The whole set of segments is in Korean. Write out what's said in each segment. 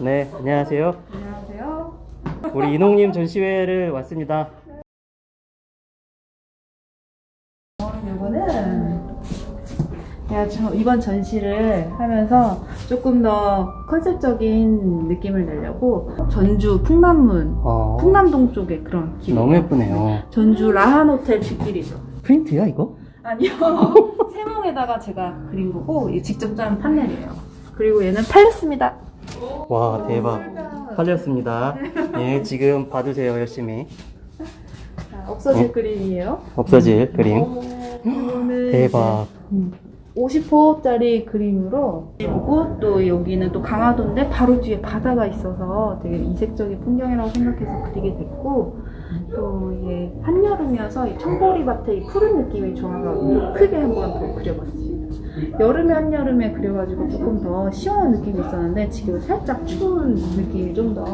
네, 안녕하세요. 안녕하세요. 우리 이농님 전시회를 왔습니다. 제가 저 이번 전시를 하면서 조금 더 컨셉적인 느낌을 내려고 전주 풍남문, 어, 풍남동 쪽에 그런 길. 너무 예쁘네요. 전주 라한 호텔 뒷길이죠. 프린트야 이거? 아니요. 세몽에다가 제가 그린 거고 이게 직접 짠 판넬이에요. 그리고 얘는 팔렸습니다. 와 대박. 팔렸습니다. 예, 지금 봐주세요 열심히. 자, 없어질 어? 그림이에요. 없어질 그림. 오, 이거는 대박. 음, 50호짜리 그림으로 그리고 또 여기는 또 강화도인데 바로 뒤에 바다가 있어서 되게 이색적인 풍경이라고 생각해서 그리게 됐고 또 이게 한여름이어서 이 청보리밭에 이 푸른 느낌이 좋아서 크게 한번 더 그려봤습니다. 여름에 한여름에 그려가지고 조금 더 시원한 느낌이 있었는데 지금 살짝 추운 느낌이 좀 더.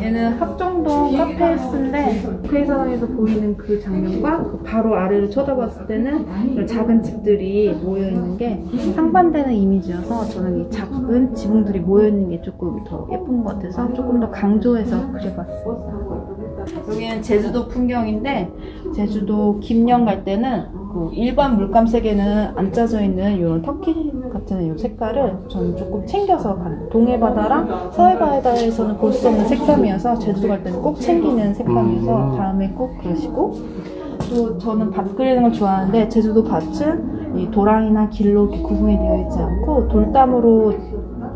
얘는 합정동 카페스인데 그 회사에서 보이는 그 장면과 그 바로 아래를 쳐다봤을 때는 이런 작은 집들이 모여 있는 게 상반되는 이미지여서 저는 이 작은 지붕들이 모여 있는 게 조금 더 예쁜 것 같아서 조금 더 강조해서 그려봤어요. 여기는 제주도 풍경인데 제주도 김영 갈 때는 그 일반 물감 색에는 안 짜져 있는 이런 터키 같은 이 색깔을 저는 조금 챙겨서 가는 동해 바다랑 서해 바다에서는 볼 수 없는 색감이어서 제주도 갈 때는 꼭 챙기는 색감이어서 음. 다음에 꼭 그러시고 또 저는 밭 그리는 걸 좋아하는데 제주도 밭은 이 도랑이나 길로 구분이 되어 있지 않고 돌담으로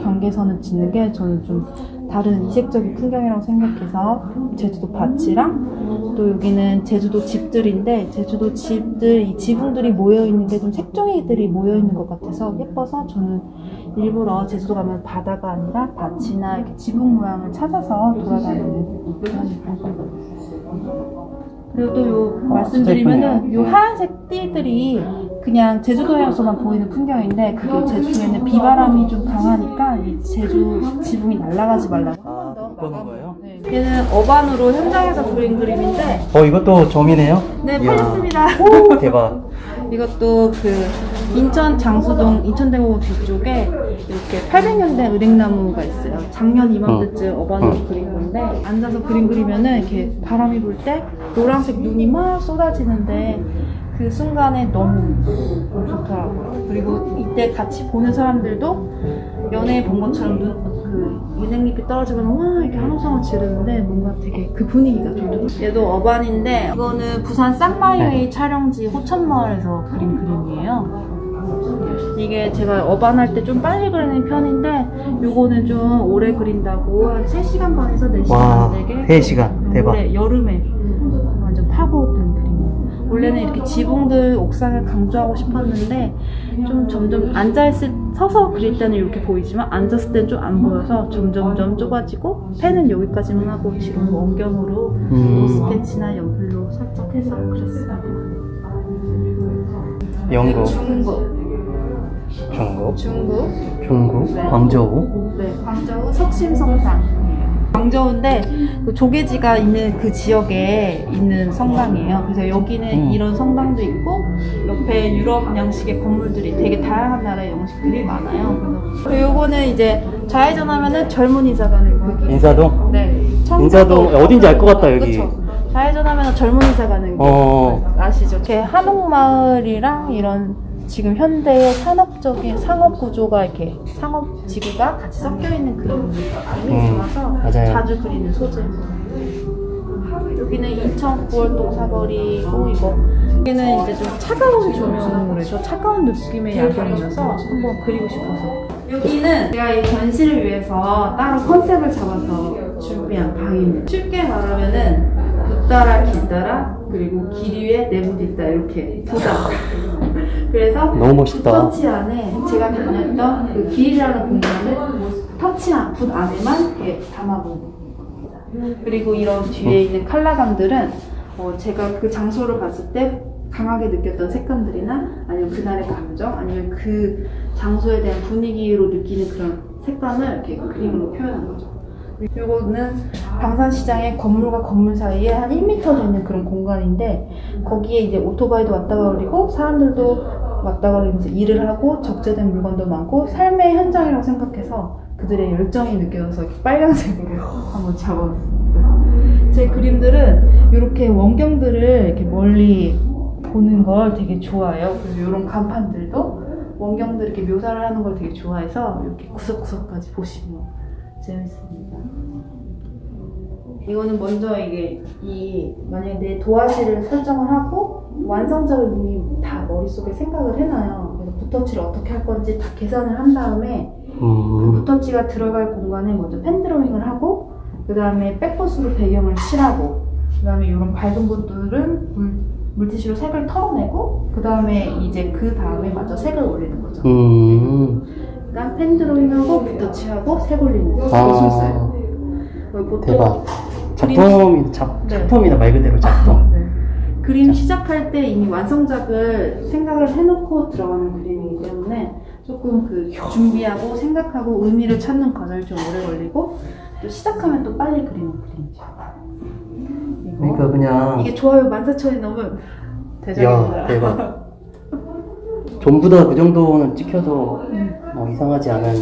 경계선을 짓는 게 저는 좀 다른 이색적인 풍경이라고 생각해서 제주도 밭이랑 또 여기는 제주도 집들인데 제주도 집들 이 지붕들이 모여 있는 게 좀 색종이들이 모여 있는 것 같아서 예뻐서 저는 일부러 제주도 가면 바다가 아니라 밭이나 이렇게 지붕 모양을 찾아서 돌아다니는 편이에요. 그리고 또 요 말씀드리면은 요 하얀색 띠들이 그냥 제주도에서만 보이는 풍경인데 그게 제주도에는 비바람이 좀 강하니까 이 제주 지붕이 날아가지 말라고 아, 묶어놓은 거예요? 네. 얘는 어반으로 현장에서 그린 그림인데 어 이것도 점이네요. 네 이야. 팔렸습니다. 대박. 이것도 그 인천 장수동 인천대공원 뒤쪽에 이렇게 800년대 은행나무가 있어요. 작년 이맘때쯤 어반으로 응. 그린 건데 앉아서 그림 그리면은 이렇게 바람이 불 때 노란색 눈이 막 쏟아지는데 그 순간에 너무 좋더라고요. 그리고 이때 같이 보는 사람들도 연애에 본 것처럼 눈, 그 은행잎이 떨어지면 와 이렇게 한호성을 지르는데 뭔가 되게 그 분위기가 좋더라고요. 얘도 어반인데 이거는 부산 쌍마이웨이 촬영지 호천마을에서 그린 그림이에요. 이게 제가 어반할 때 좀 빨리 그리는 편인데 요거는 좀 오래 그린다고 한 3시간 반에서 4시간 와, 만들게 3시간. 대박. 올해 여름에 완전 파고든 그림이에요. 원래는 이렇게 지붕들 옥상을 강조하고 싶었는데 좀 점점 앉아있을 서서 그릴 때는 이렇게 보이지만 앉았을 때는 좀 안 보여서 점점점 좁아지고 펜은 여기까지만 하고 지금 원경으로 음. 스케치나 연필로 살짝 해서 그렸어요. 영국, 중국, 중국, 중국, 광저우. 네, 광저우 석심성당. 광저우인데 그 조개지가 있는 그 지역에 있는 성당이에요. 그래서 여기는 음. 이런 성당도 있고 옆에 유럽 양식의 건물들이 되게 다양한 나라의 양식들이 많아요. 그래서 요거는 이제 좌회전 하면은 젊은이사가는 거기. 인사동. 네. 인사동, 어딘지 알 것 같다, 여기. 그쵸? 좌회전하면 젊은이사 가는 길. 어. 아시죠? 이렇게 한옥마을이랑 이런 지금 현대의 산업적인 상업 구조가 이렇게 상업 지구가 같이 섞여 있는 그런 느낌이 음, 좋아서 맞아요. 자주 그리는 소재고 여기는 인천 9월동 사거리고 이거 여기는 이제 좀 차가운 조명으로 해서 차가운 느낌의 야경이어서 한번 그리고 싶어서 여기는 제가 이 전시를 위해서 따로 컨셉을 잡아서 준비한 방입니다. 쉽게 말하면은 붓따라 길따라 그리고 길 위에 내부 있다 이렇게 두다. 그래서 너무 멋있다. 터치 안에 제가 다녔던 그 길이라는 공간을 터치 안, 붓 안에만 이렇게 담아본 겁니다. 그리고 이런 뒤에 있는 칼라감들은 어, 제가 그 장소를 갔을 때 강하게 느꼈던 색감들이나 아니면 그날의 감정 아니면 그 장소에 대한 분위기로 느끼는 그런 색감을 이렇게 그림으로 표현한 거죠. 이거는 방산시장의 건물과 건물 사이에 한 1m 되는 그런 공간인데 거기에 이제 오토바이도 왔다가 그리고 사람들도 왔다가 그러면서 일을 하고 적재된 물건도 많고 삶의 현장이라고 생각해서 그들의 열정이 느껴져서 빨간색으로 한번 잡아봤습니다. 제 그림들은 이렇게 원경들을 이렇게 멀리 보는 걸 되게 좋아해요. 그래서 이런 간판들도 원경들 이렇게 묘사를 하는 걸 되게 좋아해서 이렇게 구석구석까지 보시면 재밌습니다. 이거는 먼저 이게 이 만약에 내 도화지를 설정을 하고 완성작을 이미 다 머릿속에 생각을 해놔요. 그래서 붓터치를 어떻게 할 건지 다 계산을 한 다음에 그 음. 붓터치가 들어갈 공간에 먼저 펜 드로잉을 하고 그 다음에 백보스로 배경을 칠하고 그 다음에 이런 밝은 분들은 물, 물티슈로 색을 털어내고 그 다음에 이제 그 다음에 마저 색을 올리는 거죠. 음. 그러니까 펜 드로잉하고 붓터치하고 색 올리는 거 아. 기술사예요. 보통 대박. 작품이 작, 네. 작품이다 말 그대로 작품. 네. 그림 시작할 때 이미 완성작을 생각을 해놓고 들어가는 그림이기 때문에 조금 그 준비하고 생각하고 의미를 찾는 과정이 좀 오래 걸리고 또 시작하면 또 빨리 그리는 그림이죠. 이거. 그러니까 그냥 이게 좋아요 14,000이 넘은 야 대작입니다. 대박. 전부 다 그 정도는 찍혀도 음. 뭐 이상하지 않은.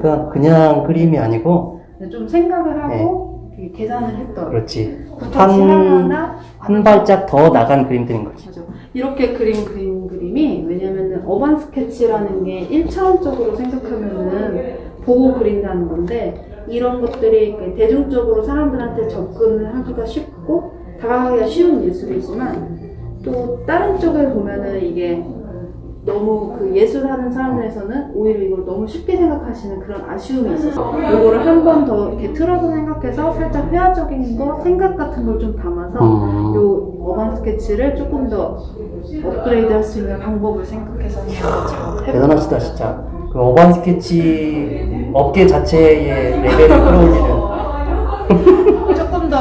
그냥 그냥 그림이 아니고 좀 생각을 하고 되게 계산을 했던 그렇지. 붓터치 한- 하나하나 한 발짝 더 나간 그림들인 거지. 맞아. 이렇게 그린 그림 그림이 왜냐면은 어반 스케치라는 게 1차원적으로 생각하면은 보고 그린다는 건데 이런 것들이 이렇게 대중적으로 사람들한테 접근을 하기가 쉽고 다가가기가 쉬운 예술이지만 또 다른 쪽에 보면은 이게 너무 그 예술하는 사람들에서는 오히려 이걸 너무 쉽게 생각하시는 그런 아쉬움이 있어서 이거를 한 번 더 이렇게 틀어서 생각해서 살짝 회화적인 거 생각 같은 걸 좀 담아서 음. 요 어반 스케치를 조금 더 업그레이드 할 수 있는 방법을 생각해서 잘 해봤어요. 대단하시다 진짜. 그 어반 스케치 업계 자체의 레벨을 끌어올리는.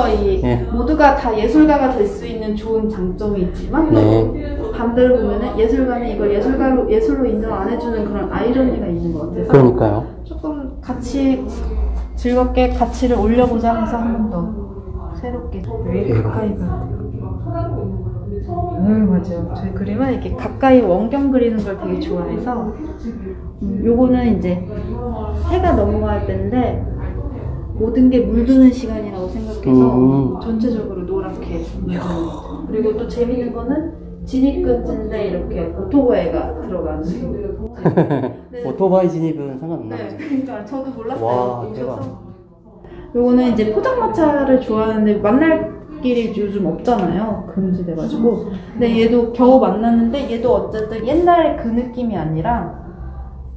이 예. 모두가 다 예술가가 될 수 있는 좋은 장점이 있지만 네. 반대로 보면은 예술가는 이걸 예술가로 예술로 인정 안 해주는 그런 아이러니가 있는 것 같아서 그러니까요. 조금 같이 즐겁게 가치를 올려보자 해서 한 번 더 새롭게 왜 대박. 가까이 가요? 음 맞아요. 저희 그림은 이렇게 가까이 원경 그리는 걸 되게 좋아해서 음, 요거는 이제 해가 넘어갈 때인데 모든 게 물드는 시간이라고 생각해서 음. 전체적으로 노랗게 물드는 그리고 또 재밌는 거는 진입근인데 이렇게 오토바이가 들어가는 네. 오토바이 진입은 상관없나 네. 그러니까 저도 몰랐어요. 와, 오셔서. 요거는 이제 포장마차를 좋아하는데 만날 길이 요즘 없잖아요. 금지돼가지고. 근데 얘도 겨우 만났는데 얘도 어쨌든 옛날 그 느낌이 아니라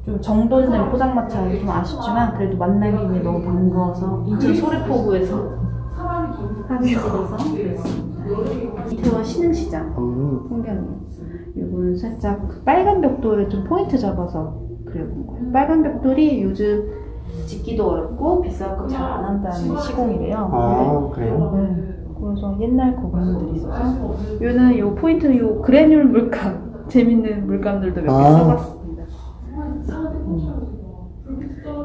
좀 정돈된 포장마차는 좀 아쉽지만 그래도 만날 김에 너무 반가워서 인천 소래포구에서 찍어서 그랬습니다. 이태원 신흥시장. 음. 풍경이에요. 이거는 살짝 그 빨간 벽돌을 좀 포인트 잡아서 그려본 거예요. 빨간 벽돌이 요즘 짓기도 어렵고 비싸고 잘 안 한다는 시공이래요. 아 그래요? 네. 그래서 옛날 고감들이 있어서 얘는 요 포인트 요 그래놀 물감 재밌는 물감들도 몇개 아. 써봤습니다. 음.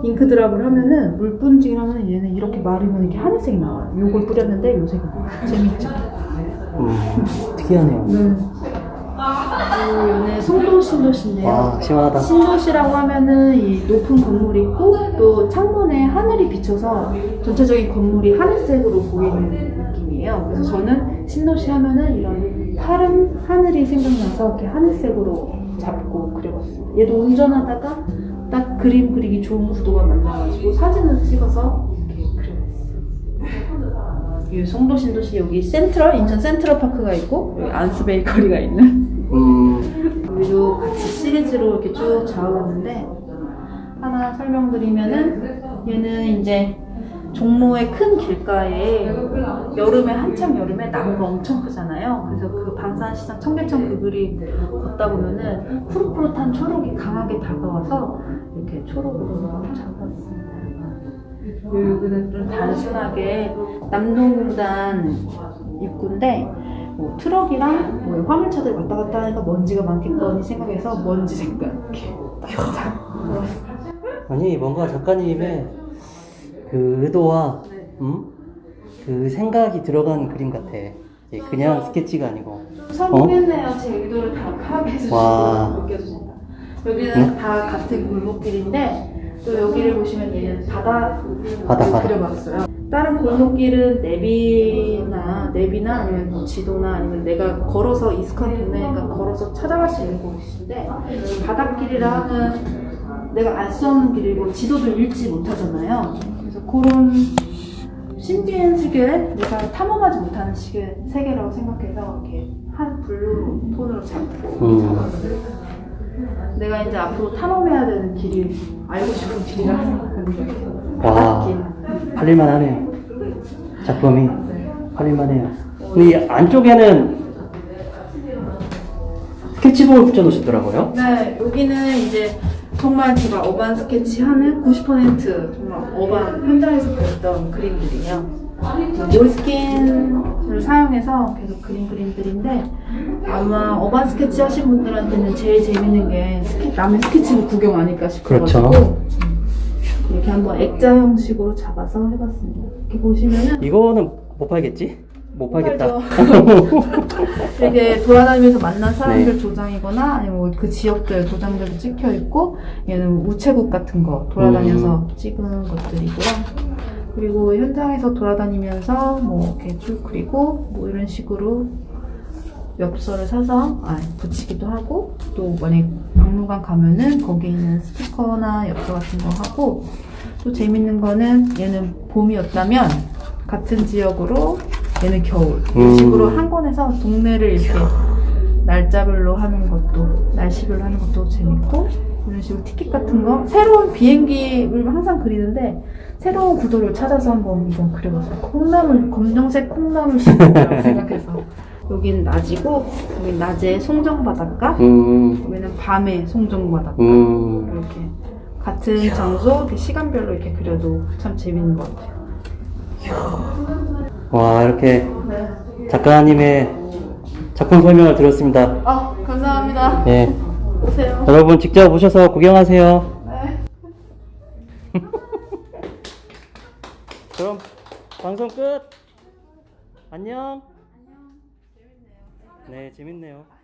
잉크 드랍을 하면은 물 분질을 하면 얘는 이렇게 마르면 이렇게 하늘색이 나와요. 요걸 뿌렸는데 요 색이 나와요. 재밌죠? 음. 특이하네요. 네. 그리고 얘는 송도 신도시인데요. 와 시원하다. 신도시라고 하면은 이 높은 건물이 있고 또 창문에 하늘이 비쳐서 전체적인 건물이 하늘색으로 보이는 느낌이에요. 그래서 저는 신도시 하면은 이런 파란 하늘이 생각나서 이렇게 하늘색으로 잡고 그려봤어요. 얘도 운전하다가 딱 그림 그리기 좋은 구도가 만나가지고 사진을 찍어서 이렇게 그려봤어요. 이 송도 신도시 여기 센트럴 인천 센트럴 파크가 있고 여기 안스 베이커리가 있는 음. 우리도 같이 시리즈로 이렇게 쭉 잡아봤는데 하나 설명드리면은 얘는 이제 종로의 큰 길가에 여름에 한참 여름에 나무가 엄청 크잖아요. 그래서 그 방산시장 청계천 그 그리 걷다 보면은 푸릇푸릇한 초록이 강하게 다가와서 이렇게 초록으로 잡았습니다. 여기는 좀 단순하게 남동공단 입구인데 뭐 트럭이랑 뭐 화물차들 왔다 갔다 하니까 먼지가 많겠거니 생각해서 먼지 색깔 이렇게 딱. 아니 뭔가 작가님의 그 의도와 네. 음? 그 생각이 들어간 그림 같아. 이게 그냥 스케치가 아니고. 성공했네요. 제 의도를 다 파악해 주시고 와. 느껴주신다. 여기는 응? 다 같은 골목길인데 또 여기를 보시면 얘는 바다 바다, 바다. 그려봤어요. 다른 골목길은 내비나 내비나 아니면 뭐 지도나 아니면 내가 걸어서 익숙한 동네니까 걸어서 찾아갈 수 있는 곳인데 바닷길이라 하면 내가 알 수 없는 길이고 지도도 읽지 못하잖아요. 그런 신비한 세계를 내가 탐험하지 못하는 시계, 세계라고 생각해서 이렇게 한 블루 톤으로 잡고 음. 내가 이제 앞으로 탐험해야 되는 길이 알고 싶은 길이라 생각하는. 와. 팔릴만 하네요. 작품이 네. 팔릴만 해요. 근데 이 안쪽에는 스케치북을 붙여놓으시더라고요. 네, 여기는 이제 정말 제가 어반 스케치 하는 90% 정말 어반 현장에서 그렸던 그림들이에요. 몰스킨을 사용해서 계속 그린 그림들인데 아마 어반 스케치 하신 분들한테는 제일 재밌는 게 스케, 남의 스케치북 구경 아닐까 싶어가지고 그렇죠. 음, 이렇게 한번 액자 형식으로 잡아서 해봤습니다. 이렇게 보시면은 이거는 못 팔겠지? 못 팔겠다. 이렇게 돌아다니면서 만난 사람들 네. 조장이거나 아니면 뭐그 지역들 도장들도 찍혀 있고 얘는 우체국 같은 거 돌아다녀서 음. 찍은 것들이고요. 그리고 현장에서 돌아다니면서 뭐 이렇게 쭉 그리고 뭐 이런 식으로 엽서를 사서 아, 붙이기도 하고 또 만약 박물관 가면은 거기에 있는 스티커나 엽서 같은 거 하고 또 재밌는 거는 얘는 봄이었다면 같은 지역으로 얘는 겨울. 이런 음. 식으로 한 권에서 동네를 이렇게 날짜별로 하는 것도 날씨별로 하는 것도 재밌고 이런 식으로 티켓 같은 거. 새로운 비행기를 항상 그리는데 새로운 구도를 찾아서 한번 이건 그려봤어요. 콩나물 검정색 콩나물 신이라고 생각해서. 여기는 낮이고 여기 낮에 송정바닷가 음, 여기는 밤에 송정바닷가. 음. 이렇게 같은 장소 이렇게 시간별로 이렇게 그려도 참 재밌는 것 같아요 와, 이렇게 네. 작가님의 작품 설명을 들었습니다. 아 감사합니다 예. 오세요 여러분 직접 오셔서 구경하세요. 네. 그럼 방송 끝. 안녕. 네, 재밌네요.